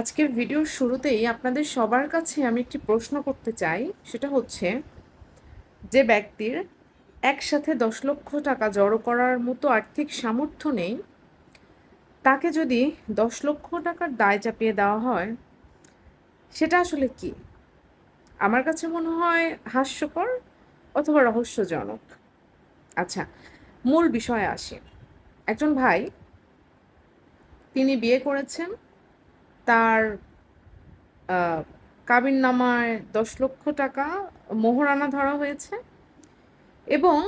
আজকের ভিডিওর শুরুতেই আপনাদের সবার কাছে আমি একটি প্রশ্ন করতে চাই। সেটা হচ্ছে, যে ব্যক্তির একসাথে দশ লক্ষ টাকা জড়ো করার মতো আর্থিক সামর্থ্য নেই, তাকে যদি দশ লক্ষ টাকার দায় চাপিয়ে দেওয়া হয়, সেটা আসলে কি? আমার কাছে মনে হয় হাস্যকর অথবা রহস্যজনক। আচ্ছা মূল বিষয়ে আসি। একজন ভাই, তিনি বিয়ে করেছেন তার কাবিন নামায় দশ লক্ষ টাকা মোহরানা ধরা হয়েছে এবং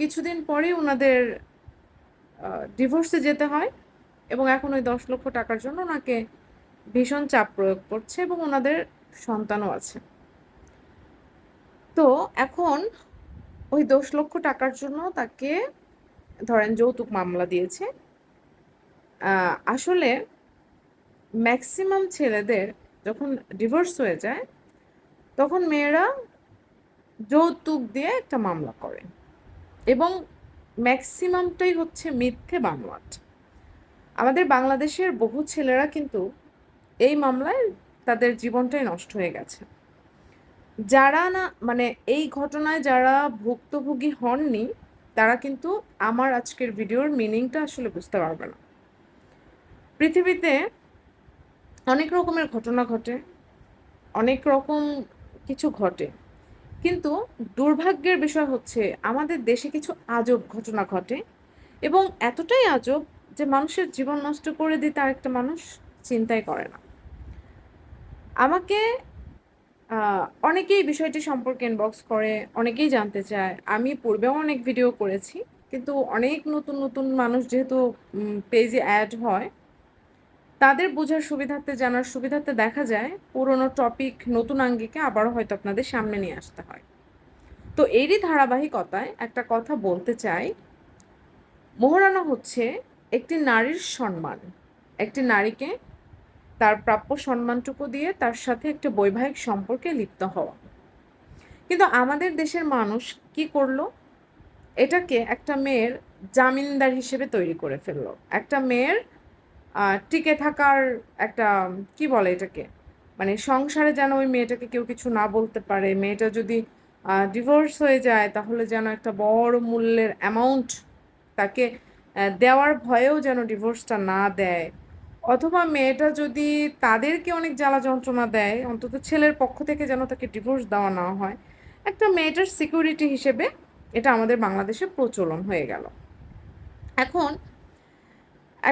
কিছুদিন পরে ওনাদের ডিভোর্সে যেতে হয় এবং এখন ওই দশ লক্ষ টাকার জন্য ওনাকে ভীষণ চাপ প্রয়োগ করছে এবং ওনাদের সন্তানও আছে। তো এখন ওই দশ লক্ষ টাকার জন্য তাকে ধরেন যৌতুক মামলা দিয়েছে। আসলে ম্যাক্সিমাম ছেলেদের যখন ডিভোর্স হয়ে যায়, তখন মেয়েরা যৌতুক দিয়ে একটা মামলা করে। এবং ম্যাক্সিমামটাই হচ্ছে মিথ্যে বানোয়াট। আমাদের বাংলাদেশের বহু ছেলেরা কিন্তু এই মামলায় তাদের জীবনটাই নষ্ট হয়ে গেছে। যারা না মানে এই ঘটনায় যারা ভুক্তভোগী হননি, তারা কিন্তু আমার আজকের ভিডিওর মিনিংটা আসলে বুঝতে পারবে না। পৃথিবীতে অনেক রকমের ঘটনা ঘটে, অনেক রকম কিছু ঘটে। কিন্তু দুর্ভাগ্যের বিষয় হচ্ছে, আমাদের দেশে কিছু আজব ঘটনা ঘটে এবং এতটাই আজব যে মানুষের জীবন নষ্ট করে দিতে আরেকটা মানুষ চিন্তাই করে না। আমাকে অনেকেই বিষয়টি সম্পর্কে ইনবক্স করে, অনেকেই জানতে চায়। আমি পূর্বেও অনেক ভিডিও করেছি, কিন্তু অনেক নতুন নতুন মানুষ যেহেতু পেজে অ্যাড হয় তাদের বোঝার সুবিধার্থে, জানার সুবিধার্থে দেখা যায় পুরনো টপিক নতুন আঙ্গিকে আবারও হয়তো আপনাদের সামনে নিয়ে আসতে হয়। তো এরই ধারাবাহিকতায় একটা কথা বলতে চাই। মোহরানা হচ্ছে একটি নারীর সম্মান। একটি নারীকে তার প্রাপ্য সম্মানটুকু দিয়ে তার সাথে একটা বৈবাহিক সম্পর্কে লিপ্ত হওয়া। কিন্তু আমাদের দেশের মানুষ কি করল? এটাকে একটা মেয়ের জামিনদার হিসেবে তৈরি করে ফেলল। একটা মেয়ের টিকে থাকার একটা, কি বলে এটাকে? মানে সংসারে যেন ওই মেয়েটাকে কেউ কিছু না বলতে পারে, মেয়েটা যদি ডিভোর্স হয়ে যায় তাহলে যেন একটা বড় মূল্যের অ্যামাউন্ট তাকে দেওয়ার ভয়েও যেন ডিভোর্সটা না দেয়। অথবা মেয়েটা যদি তাদেরকে অনেক জ্বালা যন্ত্রণা দেয়, অন্তত ছেলের পক্ষ থেকে যেন তাকে ডিভোর্স দেওয়া না হয়, একটা মেয়েটার সিকিউরিটি হিসেবে এটা আমাদের বাংলাদেশে প্রচলন হয়ে গেল। এখন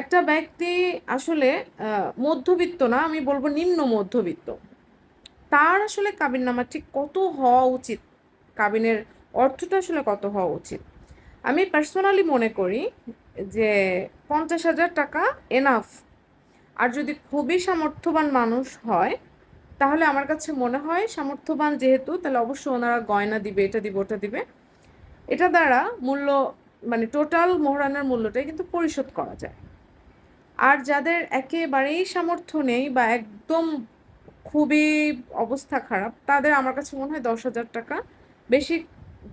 একটা ব্যক্তি আসলে মধ্যবিত্ত না, আমি বলব নিম্ন মধ্যবিত্ত। তার আসলে কাবিন নামা ঠিক কত হওয়া উচিত? কাবিনের অর্থটা আসলে কত হওয়া উচিত? আমি পার্সোনালি মনে করি যে পঞ্চাশ হাজার টাকা এনাফ আর যদি খুবই সামর্থ্যবান মানুষ হয়, তাহলে আমার কাছে মনে হয় সামর্থ্যবান যেহেতু, তাহলে অবশ্যই ওনারা গয়না দিবে, এটা দিবে, ওটা দিবে। এটা দ্বারা মূল্য মানে টোটাল মোহরানার মূল্যটাই কিন্তু পরিশোধ করা যায়। আর যাদের একেবারেই সামর্থ্য নেই বা একদম খুবই অবস্থা খারাপ, তাদের আমার কাছে মনে হয় দশ হাজার টাকা বেশি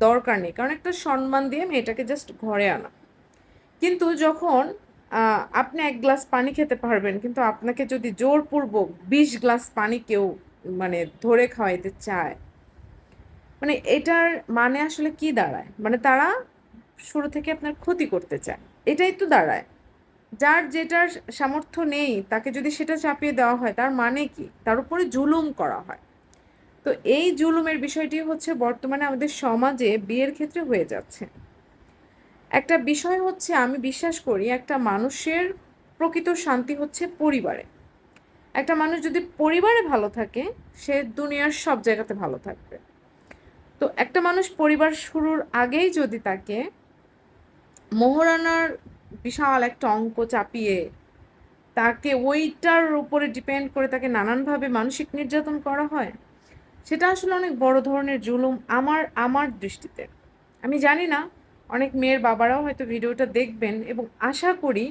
দরকার নেই। কারণ একটা সম্মান দিয়ে মেয়েটাকে জাস্ট ঘরে আনা। কিন্তু যখন আপনি এক গ্লাস পানি খেতে পারবেন, কিন্তু আপনাকে যদি জোরপূর্বক বিশ গ্লাস পানি কেউ মানে ধরে খাওয়াইতে চায় মানে এটার মানে আসলে কি দাঁড়ায়? মানে তারা শুরু থেকে আপনার ক্ষতি করতে চায়। এটাই তো দাঁড়ায়। যার যেটার সামর্থ্য নেই, তাকে যদি সেটা চাপিয়ে দেওয়া হয়, তার মানে কি? তার উপরে জুলুম করা হয়। তো এই জুলুমের বিষয়টি হচ্ছে বর্তমানে আমাদের সমাজে বিয়ের ক্ষেত্রে হয়ে যাচ্ছে। একটা বিষয় হচ্ছে, আমি বিশ্বাস করি, একটা মানুষের প্রকৃত শান্তি হচ্ছে পরিবারে। একটা মানুষ যদি পরিবারে ভালো থাকে, সে দুনিয়ার সব জায়গাতে ভালো থাকবে। তো একটা মানুষ পরিবার শুরুর আগেই যদি তাকে মোহরানার বিশাল একটা অঙ্ক চাপিয়ে তাকে ওইটার উপরে ডিপেন্ড করে তাকে নানানভাবে মানসিক নির্যাতন করা হয়, সেটা আসলে অনেক বড় ধরনের জুলুম আমার আমার দৃষ্টিতে। আমি জানি না, অনেক মেয়ের বাবারাও হয়তো ভিডিওটা দেখবেন এবং আশা করি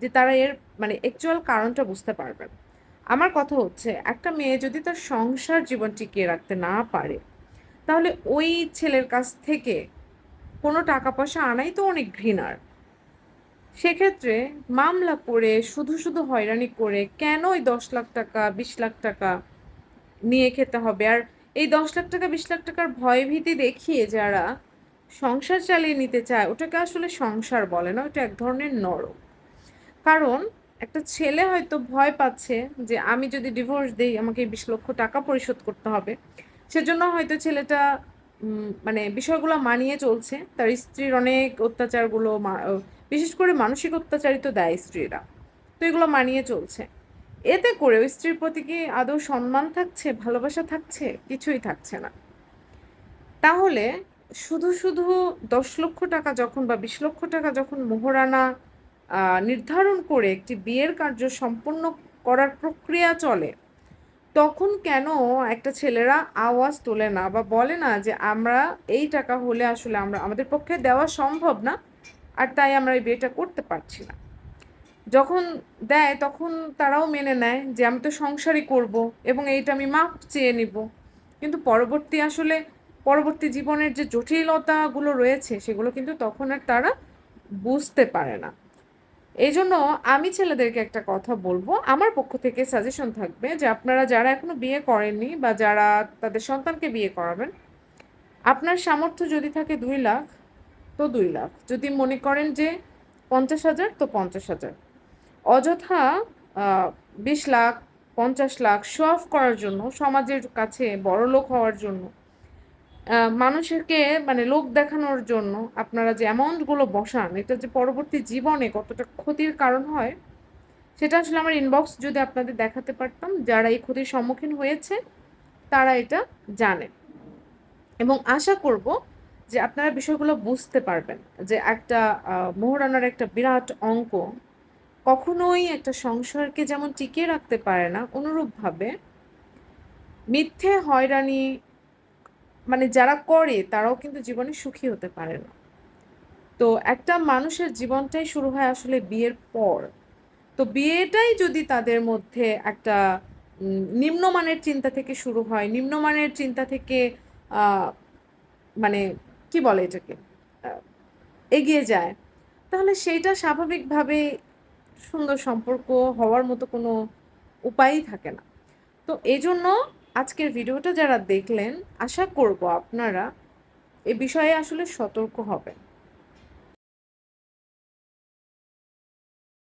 যে তারা এর মানে অ্যাকচুয়াল কারণটা বুঝতে পারবেন। আমার কথা হচ্ছে, একটা মেয়ে যদি তার সংসার জীবন টিকিয়ে রাখতে না পারে, তাহলে ওই ছেলের কাছ থেকে কোনো টাকা পয়সা আনাই তো অনেক ঘৃণার। সেক্ষেত্রে মামলা করে শুধু শুধু হয়রানি করে কেন ওই দশ লাখ টাকা, বিশ লাখ টাকা নিয়ে খেতে হবে? আর এই দশ লাখ টাকা, বিশ লাখ টাকার ভয় ভীতি দেখিয়ে যারা সংসার চালিয়ে নিতে চায়, ওটাকে আসলে সংসার বলে না, ওটা এক ধরনের নরক। কারণ একটা ছেলে হয়তো ভয় পাচ্ছে যে আমি যদি ডিভোর্স দিই, আমাকে বিশ লক্ষ টাকা পরিশোধ করতে হবে। সেজন্য হয়তো ছেলেটা মানে বিষয়গুলো মানিয়ে চলছে। তার স্ত্রীর অনেক অত্যাচারগুলো বিশেষ করে মানসিক অত্যাচারিত দেয় স্ত্রীরা। তো এগুলো মানিয়ে চলছে। এতে করে ওই স্ত্রীর প্রতি কি আদৌ সম্মান থাকছে, ভালোবাসা থাকছে? কিছুই থাকছে না। তাহলে শুধু শুধু দশ লক্ষ টাকা যখন বা বিশ লক্ষ টাকা যখন মোহরানা নির্ধারণ করে একটি বিয়ের কার্য সম্পন্ন করার প্রক্রিয়া চলে, তখন কেন একটা ছেলেরা আওয়াজ তোলে না বা বলে না যে আমরা এই টাকা হলে আসলে আমরা, আমাদের পক্ষে দেওয়া সম্ভব না? আর তাই আমরা এই বিয়েটা করতে পারছি না। যখন দেয়, তখন তারাও মেনে নেয় যে আমি তো সংসারই করব এবং এইটা আমি মাপ চেয়ে নিব। কিন্তু পরবর্তী আসলে, পরবর্তী জীবনের যে জটিলতাগুলো রয়েছে, সেগুলো কিন্তু তখন আর তারা বুঝতে পারে না। এই জন্য আমি ছেলেদেরকে একটা কথা বলব। আমার পক্ষ থেকে সাজেশন থাকবে যে আপনারা যারা এখনও বিয়ে করেননি বা যারা তাদের সন্তানকে বিয়ে করাবেন, আপনার সামর্থ্য যদি থাকে দুই লাখ তো দুই লাখ। যদি মনে করেন যে পঞ্চাশ হাজার, তো পঞ্চাশ হাজার। অযথা বিশ লাখ, পঞ্চাশ লাখ শো অফ করার জন্য, সমাজের কাছে বড় লোক হওয়ার জন্য মানুষকে মানে লোক দেখানোর জন্য আপনারা যে অ্যামাউন্টগুলো বসান, এটা যে পরবর্তী জীবনে কতটা ক্ষতির কারণ হয়, সেটা আসলে আমার ইনবক্স যদি আপনাদের দেখাতে পারতাম, যারা এই ক্ষতির সম্মুখীন হয়েছে, তারা এটা জানে। এবং আশা করব যে আপনারা বিষয়গুলো বুঝতে পারবেন যে একটা মোহরানার একটা বিরাট অঙ্ক কখনোই একটা সংসারকে যেমন টিকিয়ে রাখতে পারে না, অনুরূপভাবে মিথ্যে, হয়রানি মানে যারা করে তারাও কিন্তু জীবনে সুখী হতে পারে না। তো একটা মানুষের জীবনটাই শুরু হয় আসলে বিয়ের পর। তো বিয়েটাই যদি তাদের মধ্যে একটা নিম্নমানের চিন্তা থেকে শুরু হয়, নিম্নমানের চিন্তা থেকে মানে কি বলে এটাকে? এগিয়ে যায়। তাহলে সেইটা স্বাভাবিকভাবে সুন্দর সম্পর্ক হওয়ার মতো কোনো উপায়ই থাকে না। তো এই জন্য আজকের ভিডিওটা যারা দেখলেন, আশা করব আপনারা এ বিষয়ে আসলে সতর্ক হবেন।